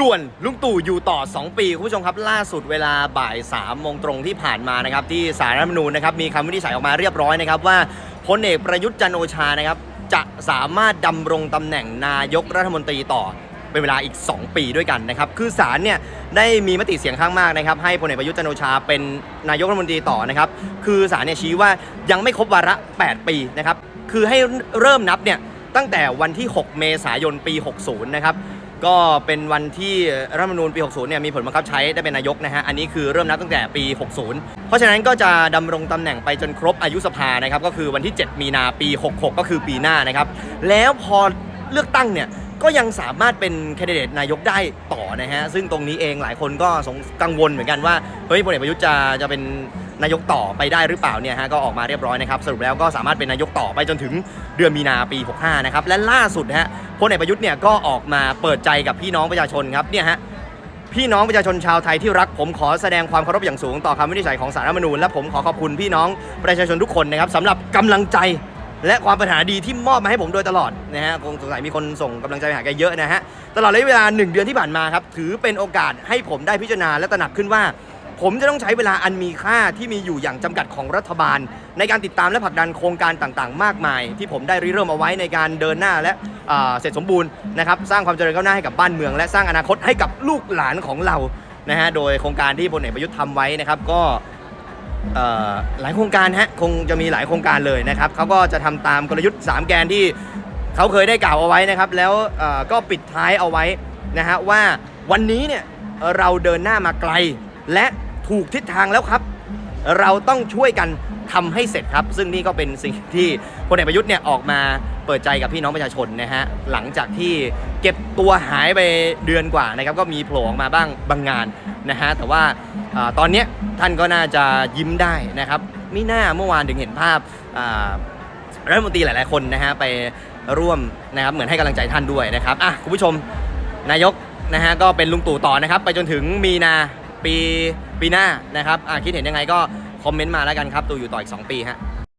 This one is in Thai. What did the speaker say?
ด่วนลุงตู่อยู่ต่อ 2 ปี คุณผู้ชมครับ ล่าสุดเวลาบ่าย3โมงตรงที่ผ่านมานะครับ ที่สารรัฐธรรมนูญนะครับ มีคำวินิจฉัยออกมาเรียบร้อยนะครับ ว่าพลเอกประยุทธ์จันโอชานะครับ จะสามารถดำรงตำแหน่งนายกรัฐมนตรีต่อ เป็นเวลาอีก 2 ปีด้วยกันนะครับ คือศาลเนี่ยได้มีมติเสียงข้างมากนะครับ ให้พลเอกประยุทธ์จันโอชาเป็นนายกรัฐมนตรีต่อนะครับ คือศาลเนี่ยชี้ว่ายังไม่ครบวาระ 8 ปีนะครับ คือให้เริ่มนับเนี่ยตั้งแต่วันที่ 6 เมษายนปี 60 นะครับ ก็เป็นวันที่รัฐธรรมนูญปี 60 เนี่ยมีผลบังคับใช้ได้เป็นนายกนะฮะ อันนี้คือเริ่มนับตั้งแต่ปี 60 เพราะฉะนั้นก็จะดำรงตำแหน่งไปจนครบอายุสภานะครับ ก็คือวันที่ 7 มีนาปี 66 ก็คือปีหน้านะครับ แล้วพอเลือกตั้งเนี่ยก็ยังสามารถเป็นแคนดิเดตนายกได้ต่อนะฮะ ซึ่งตรงนี้เองหลายคนก็สงกังวลเหมือนกันว่า เฮ้ยพลเอกประยุทธ์จะจะเป็น นายกต่อไปได้หรือเปล่าเนี่ยฮะก็ออกมาเรียบร้อยนะครับสรุปแล้วก็สามารถเป็นนายกต่อไปจนถึงเดือนมีนาปี 65 นะครับและล่าสุดนะฮะพลเอกประยุทธ์เนี่ยก็ออกมาเปิดใจกับพี่น้องประชาชนครับเนี่ยฮะพี่น้องประชาชนชาวไทยที่รักผมขอแสดงความเคารพอย่างสูงต่อคำวินิจฉัยของสารรัฐมนูญและผมขอขอบคุณพี่น้องประชาชนทุกคนนะครับสำหรับกำลังใจและความปรารถนาดีที่มอบมาให้ผมโดยตลอดนะฮะคงสงสัยมีคนส่งกำลังใจไปหาแกเยอะนะฮะตลอดระยะเวลา 1 เดือนที่ผ่านมาครับถือเป็นโอกาสให้ผมได้พิจารณาและตระหนักขึ้นว่า ผมจะต้องใช้เวลาอันมีค่าที่มีอยู่อย่างจำกัดของรัฐบาล ในการติดตามและผลักดันโครงการต่างๆ มากมาย ที่ผมได้ริเริ่มเอาไว้ในการเดินหน้าและเสร็จสมบูรณ์นะครับสร้างความเจริญก้าวหน้าให้กับบ้านเมือง และสร้างอนาคตให้กับลูกหลานของเรานะฮะโดยโครงการที่พลเอกประยุทธ์ทำไว้นะครับก็หลายโครงการฮะคงจะมีหลายโครงการเลยนะครับเขาก็จะทำตามกลยุทธ์ 3 แกนที่เขาเคยได้กล่าวเอาไว้นะครับแล้วก็ปิดท้ายเอาไว้นะฮะว่าวันนี้เนี่ยเราเดินหน้ามาไกลและ ถูกทิศทางแล้วครับ เราต้องช่วยกันทำให้เสร็จครับ ซึ่งนี่ก็เป็นสิ่งที่พลเอกประยุทธ์เนี่ยออกมาเปิดใจกับพี่น้องประชาชนนะฮะหลังจากที่เก็บตัวหายไปเดือนกว่านะครับก็มีโผล่ออกมาบ้างบางงานนะฮะแต่ว่าอตอนนี้ท่านก็น่าจะยิ้มได้นะครับมิน่าเมื่อวานถึงเห็นภาพรัฐมนตรีหลาย ๆ คนนะฮะไปร่วมนะครับเหมือนให้กำลังใจท่านด้วยนะครับอะคุณผู้ชมนายกนะฮะก็เป็นลุงตู่ต่อนะครับ ไปจนถึงมีนา ปีปีหน้านะครับอะคิดเห็นยังไงก็คอมเมนต์มาแล้วกันครับตูอยู่ต่ออีก 2 ปีฮะ